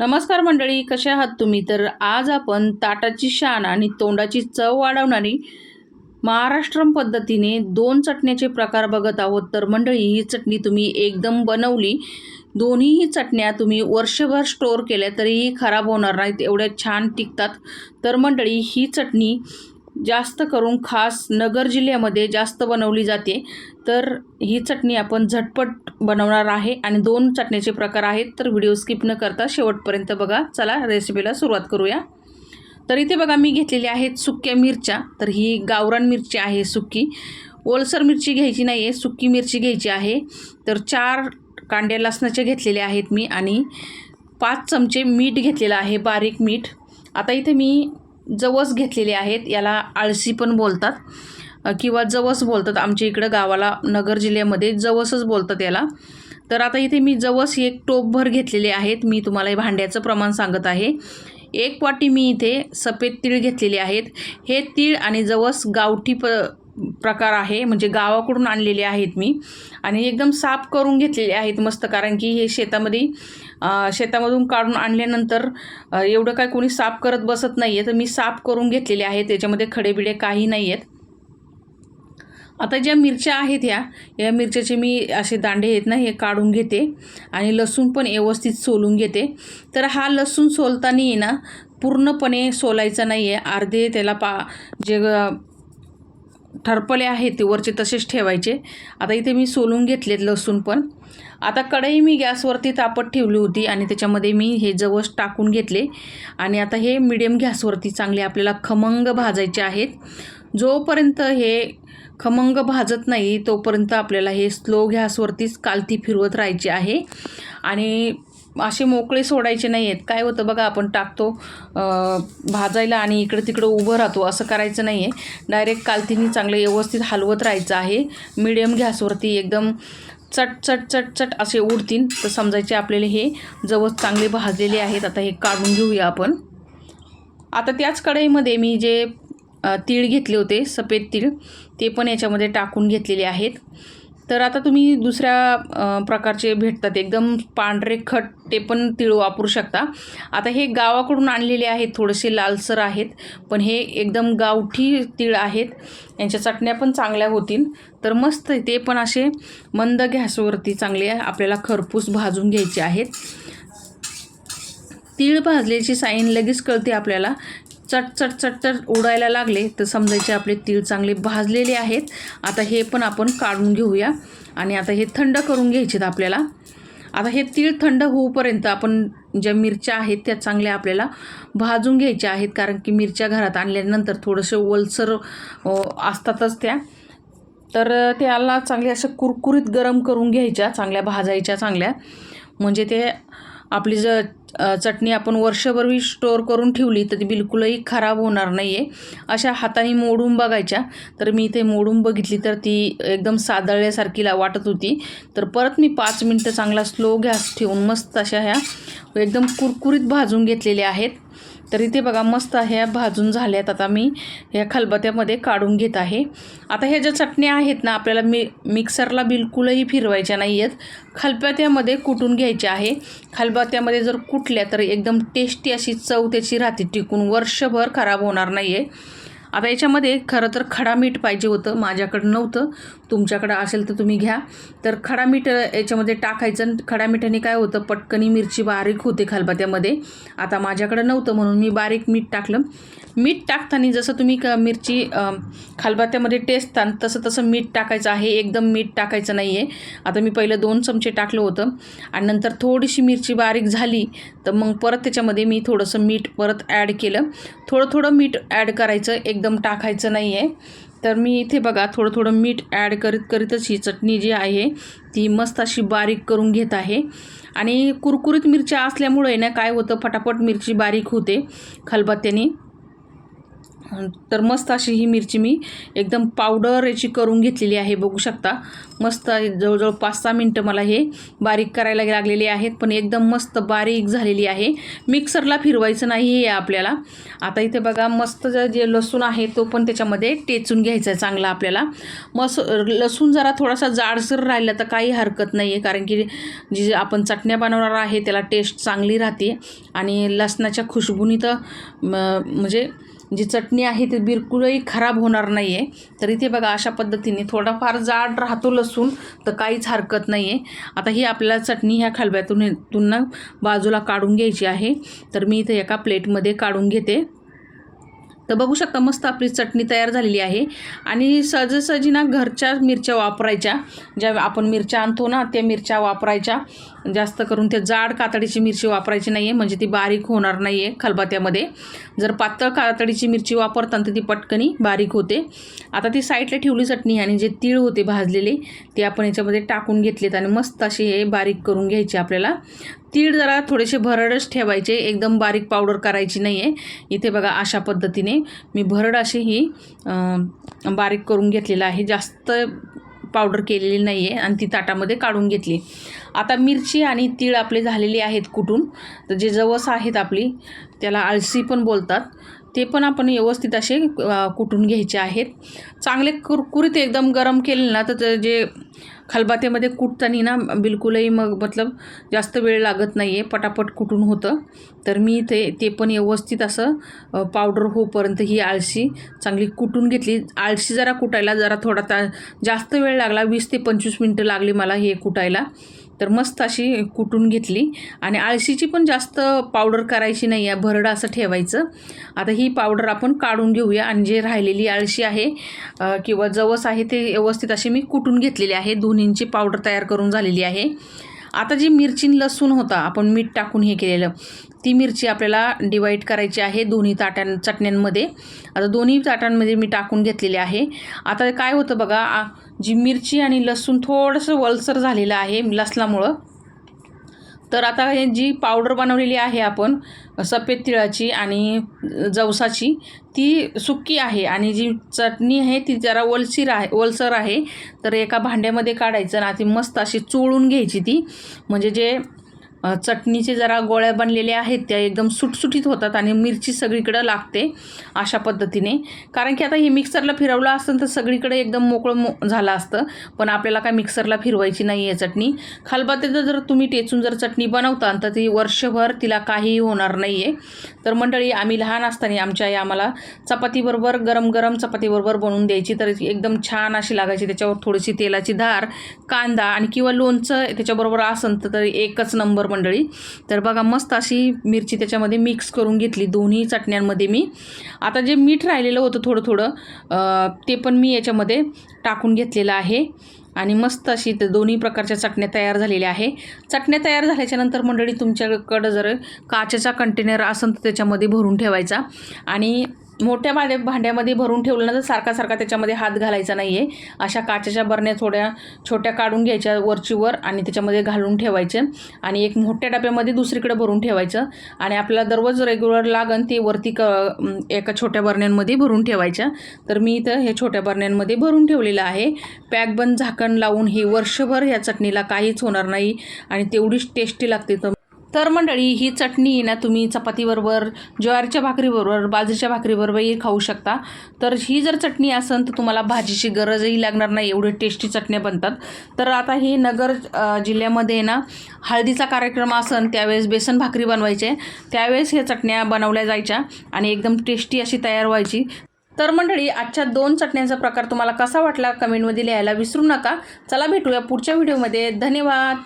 नमस्कार मंडळी कशा आहात तुम्ही? तर आज आपण ताटाची शान आणि तोंडाची चव वाढवणारी महाराष्ट्रम पद्धतीने दोन चटण्याचे प्रकार बघत आहोत. तर मंडळी ही चटणी तुम्ही एकदम बनवली. दोन्हीही चटण्या तुम्ही वर्षभर स्टोअर केल्या तरीही खराब होणार नाहीत एवढ्या छान टिकतात. तर मंडळी ही चटणी जास्त करून खास नगर जिल्ह्यामध्ये जास्त बनवली जाते. तर ही चटणी आपण झटपट बनवणार आहे आणि दोन चटणीचे प्रकार आहेत तर व्हिडिओ स्किप न करता शेवटपर्यंत बघा. चला रेसिपीला सुरुवात करूया. तर इथे बघा मी घेतलेल्या आहेत सुक्या मिरच्या. तर ही गावरान मिरची आहे सुक्की ओलसर मिरची घ्यायची नाही आहे सुक्की मिरची घ्यायची आहे. तर चार कांड्या लसणाच्या घेतलेले आहेत मी आणि पाच चमचे मीठ घेतलेलं आहे बारीक मीठ. आता इथे मी जवस घेतलेले आहेत याला आळशी पण बोलतात. किंवा जवस बोलतात आमच्या इकडं गावाला नगर जिल्ह्यामध्ये जवसच बोलतात याला. तर आता इथे मी जवस एक टोपभर घेतलेले आहेत. मी तुम्हाला हे भांड्याचं प्रमाण सांगत आहे. एक वाटी मी इथे सफेद तीळ घेतलेले आहेत. हे तीळ आणि जवस गावठी प प्रकार आहे. म्हणजे गावाकडून आणलेले आहेत मी. आणि एकदम साफ करून घेतलेले आहेत मस्त कारण की हे शेतामध्ये शेतामधून काढून आणल्यानंतर एवढं काय कोणी साफ करत बसत नाही आहे तर मी साफ करून घेतलेले आहेत. त्याच्यामध्ये खडेबिडे काही नाही आहेत आता ज्या मिरच्या आहेत ह्या या मिरच्याचे मी असे दांडे आहेत ना हे काढून घेते आणि लसूण पण व्यवस्थित सोलून घेते. तर हा लसूण सोलताना ना पूर्णपणे सोलायचा नाही आहे अर्धे त्याला पा जे ठरपले आहेत ते वरचे तसेच ठेवायचे. आता इथे मी सोलून घेतलेत लसूण पण. आता कढई मी गॅसवरती तापत ठेवली होती आणि त्याच्यामध्ये मी हे जवस टाकून घेतले. आणि आता हे मिडियम गॅसवरती चांगले आपल्याला खमंग भाजायचे आहेत. जोपर्यंत हे खमंग भाजत नाही तोपर्यंत आपल्याला हे स्लो गॅसवरतीच कालती फिरवत राहायची आहे. आणि असे मोकळे सोडायचे नाही आहेत काय होतं बघा आपण टाकतो भाजायला आणि इकडं तिकडं उभं राहतो असं करायचं नाही आहे डायरेक्ट कालतीनी चांगलं व्यवस्थित हलवत राहायचं आहे. मिडियम गॅसवरती एकदम चट चट चट चट असे उडतील तर समजायचे आपल्याला हे जवळ चांगले भाजलेले आहेत. आता हे काढून घेऊया आपण. आता त्याच कढईमध्ये मी जे तीळ घेतले होते सफेद तीळ ते पण याच्यामध्ये टाकून घेतलेले आहेत. तर आता तुम्ही दुसऱ्या प्रकारचे भेटतात. एकदम पांढरे खट ते पण तिळ वापरू शकता. आता हे गावाकडून आणलेले आहेत थोडेसे लालसर आहेत पण हे एकदम गावठी तिळ आहेत. यांच्या चटण्या पण चांगल्या होतील. तर मस्त ते पण असे मंद गॅसवरती चांगले आपल्याला खरपूस भाजून घ्यायचे आहेत. तीळ भाजल्याची साईन लगेच कळते आपल्याला. चट चट चटचट उडायला लागले तर समजायचे आपले तीळ चांगले भाजलेले आहेत. आता हे पण आपण काढून घेऊया. आणि आता हे थंड करून घ्यायचेत आपल्याला. आता हे तीळ थंड होऊपर्यंत आपण ज्या मिरच्या आहेत त्या चांगल्या आपल्याला भाजून घ्यायच्या आहेत. कारण की मिरच्या घरात आणल्यानंतर थोडंसं ओलसर असतातच त्या. तर त्याला चांगल्या अशा कुरकुरीत गरम करून घ्यायच्या चांगल्या भाजायच्या चांगल्या. म्हणजे ते आपली जर चटणी आपण वर्षभरही स्टोअर करून ठेवली तर ती बिलकुलही खराब होणार नाही आहे अशा हाताने मोडून बघायच्या. तर मी इथे मोडून बघितली तर ती एकदम सादळल्यासारखी ला वाटत होती. तर परत मी पाच मिनटं चांगला स्लो गॅस ठेवून मस्त अशा ह्या एकदम कुरकुरीत भाजून घेतलेल्या आहेत. तर इथे बघा मस्त ह्या भाजून झाल्यात आता मी. ह्या खलबत्यामध्ये काढून घेत आहे. आता ह्या ज्या चटण्या आहेत ना आपल्याला मी मिक्सरला बिलकुलही फिरवायच्या नाही आहेत खलबत्यामध्ये कुटून घ्यायच्या आहे. खलबत्यामध्ये जर कुटल्या तर एकदम टेस्टी अशी चव त्याची राहते. टिकून वर्षभर खराब होणार नाही आहे आता याच्यामध्ये खरं तर खडा मीठ पाहिजे होतं माझ्याकडं नव्हतं. तुमच्याकडं असेल तर तुम्ही घ्या. तर खडा मीठ याच्यामध्ये टाकायचं आणि खडा मिठाने काय होतं पटकनी मिरची बारीक होते खलबत्यामध्ये. आता माझ्याकडं नव्हतं म्हणून मी बारीक मीठ टाकलं. मीठ टाकताना जसं तुम्ही क मिरची खलबत्यामध्ये टेचतान तसं तसं मीठ टाकायचं आहे. एकदम मीठ टाकायचं नाही आहे आता मी पहिलं दोन चमचे टाकलं होतं. आणि नंतर थोडीशी मिरची बारीक झाली तर मग परत त्याच्यामध्ये मी थोडंसं मीठ परत ॲड केलं. थोडं थोडं मीठ ॲड करायचं. एक एकदम टाकायचं नाही आहे. तर मी इथे बघा थोडं थोडं मीठ ॲड करीत करीतच ही चटणी जी आहे ती मस्त अशी बारीक करून घेत आहे. आणि कुरकुरीत मिरच्या असल्यामुळे ना काय होतं फटाफट मिरची बारीक होते खलबत्त्याने. तर मस्त अशी ही मिरची मी एकदम पावडर याची करून घेतलेली आहे बघू शकता. मस्त आहे. जवळजवळ पाच सहा मिनटं मला हे बारीक करायला लागलेले आहेत पण एकदम मस्त बारीक झालेली आहे. मिक्सरला फिरवायचं नाही आहे आपल्याला. आता इथे बघा मस्त जे लसूण आहे तो पण त्याच्यामध्ये टेचून घ्यायचा आहे चांगला आपल्याला. मस लसूण जरा थोडासा जाडसर राहिला तर काही हरकत नाही आहे कारण की जी आपण चटण्या बनवणार आहे त्याला टेस्ट चांगली राहते. आणि लसणाच्या खुशबुनी तर म्हणजे जी चटणी आहे ती बिलकुलही खराब होणार नाही आहे तर इथे बघा अशा पद्धतीने थोडाफार जाड राहतो लसूण तर काहीच हरकत नाही आहे आता ही आपल्याला चटणी ह्या खलब्यातून तुन बाजूला काढून घ्यायची आहे. तर मी इथे एका प्लेटमध्ये काढून घेते. तर बघू शकता मस्त आपली चटणी तयार झालेली आहे. आणि सहजसहजी ना घरच्या मिरच्या वापरायच्या. ज्या आपण मिरच्या आणतो ना त्या मिरच्या वापरायच्या. जास्त करून ते जाड कातडीची मिरची वापरायची नाही आहे म्हणजे ती बारीक होणार नाही आहे खलबात्यामध्ये. जर पातळ कातडीची मिरची वापरताना तर ती पटकनी बारीक होते. आता ती साईडला ठेवली चटणी आणि जे तीळ होते भाजलेले ते आपण याच्यामध्ये टाकून घेतलेत आणि मस्त असे हे बारीक करून घ्यायचे आपल्याला. तीळ जरा थोडेसे भरडच ठेवायचे एकदम बारीक पावडर करायची नाही आहे इथे बघा अशा पद्धतीने मी भरड अशी ही बारीक करून घेतलेलं आहे. जास्त पावडर केलेली नाही आहे आणि ती ताटामध्ये काढून घेतली. आता मिरची आणि तीळ आपले झालेले आहेत कुटून तर जे जवस आहेत आपली त्याला आळशी पण बोलतात. ते पण आपण व्यवस्थित असे कुटून घ्यायचे आहेत. चांगले कुरकुरीत एकदम गरम केले ना तर ते जे खलबात्यामध्ये कुटताना ना बिलकुलही मग मतलब जास्त वेळ लागत नाही आहे पटापट कुटून होतं. तर मी ते ते पण व्यवस्थित असं पावडर होईपर्यंत ही आळशी चांगली कुटून घेतली. आळशी जरा कुटायला जरा थोडा ता जास्त वेळ लागला वीस ते पंचवीस मिनटं लागली मला हे कुटायला. तर मस्त अशी कुटून घेतली. आणि आळशीची पण जास्त पावडर करायची नाही आहे भरडं असं ठेवायचं. आता ही पावडर आपण काढून घेऊया. आणि जे राहिलेली आळशी आहे किंवा जवस आहे ते व्यवस्थित असे मी कुटून घेतलेले आहे. दोन्हींची पावडर तयार करून झालेली आहे. आता जी मिरची लसूण होता आपण मीठ टाकून हे केलेलं ती मिरची आपल्याला डिवाईड करायची आहे दोन्ही ताट्यां चटण्यांमध्ये. आता दोन्ही ताटांमध्ये मी टाकून घेतलेले आहे. आता काय होतं बघा आ- जी मिरची आणि लसूण थोडंसं वलसर झालेलं आहे लसणामुळं तर आता हे जी पावडर बनवलेली आहे आपण सफेद तिळाची आणि जवसाची ती सुक्की आहे आणि जी चटणी आहे ती जरा ओलसीर आहे वलसर आहे. तर एका भांड्यामध्ये काढायचं आणि ती मस्त अशी चोळून घ्यायची ती. म्हणजे जे चटणीचे जरा गोळ्या बनलेल्या आहेत त्या एकदम सुटसुटीत होतात आणि मिरची सगळीकडं लागते अशा पद्धतीने. कारण की आता हे मिक्सरला फिरवलं असतं तर सगळीकडे एकदम मोकळं मो झालं असतं. पण आपल्याला काय मिक्सरला फिरवायची नाही आहे चटणी खालबातेचं जर तुम्ही टेचून जर चटणी बनवता तर ती वर्षभर तिला काहीही होणार नाही आहे तर मंडळी आम्ही लहान असताना आमच्या आई आम्हाला चपातीबरोबर गरम गरम चपातीबरोबर बनवून द्यायची. तर एकदम छान अशी लागायची. त्याच्यावर थोडीशी तेलाची धार कांदा आणि किंवा लोणचं त्याच्याबरोबर असेल तर एकच नंबर मंडळी. तर बघा मस्त अशी मिरची त्याच्यामध्ये मिक्स करून घेतली. दोन्ही चटण्यांमध्ये मी. आता जे मीठ राहिलेलं होतं थोडं थोडं ते पण मी याच्यामध्ये टाकून घेतलेलं आहे. आणि मस्त अशी ते दोन्ही प्रकारच्या चटण्या तयार झालेल्या आहे. चटण्या तयार झाल्याच्यानंतर मंडळी तुमच्याकडं जर काचेचा कंटेनर असेल तर त्याच्यामध्ये भरून ठेवायचा. आणि मोठ्या भांड्या भांड्यामध्ये भरून ठेवलं ना तर सारखा सारखा त्याच्यामध्ये हात घालायचा नाही आहे अशा काचेच्या बरण्या थोड्या छोट्या काढून घ्यायच्या वरचीवर आणि त्याच्यामध्ये घालून ठेवायचे. आणि एक मोठ्या डब्यामध्ये दुसरीकडे भरून ठेवायचं. आणि आपल्याला दररोज रेग्युलर लागन ते वरती क एका छोट्या बरण्यांमध्ये भरून ठेवायच्या. तर मी इथं हे छोट्या बरण्यांमध्ये भरून ठेवलेलं आहे. पॅक बंद झाकण लावून हे वर्षभर या चटणीला काहीच होणार नाही. आणि तेवढीच टेस्टी लागते. तर तर मंडळी ही चटणी आहे ना तुम्ही चपातीबरोबर ज्वारीच्या भाकरीबरोबर बाजरीच्या भाकरीबरोबरही खाऊ शकता. तर ही जर चटणी असेल तर तुम्हाला भाजीची गरजही लागणार नाही एवढे टेस्टी चटण्या बनतात. तर आता हे नगर जिल्ह्यामध्ये ना हळदीचा कार्यक्रम असन त्यावेळेस बेसन भाकरी बनवायचे त्यावेळेस ह्या चटण्या बनवल्या जायच्या आणि एकदम टेस्टी अशी तयार व्हायची. तर मंडळी आजच्या दोन चटण्यांचा प्रकार तुम्हाला कसा वाटला कमेंटमध्ये लिहायला विसरू नका. चला भेटूया पुढच्या व्हिडिओमध्ये. धन्यवाद!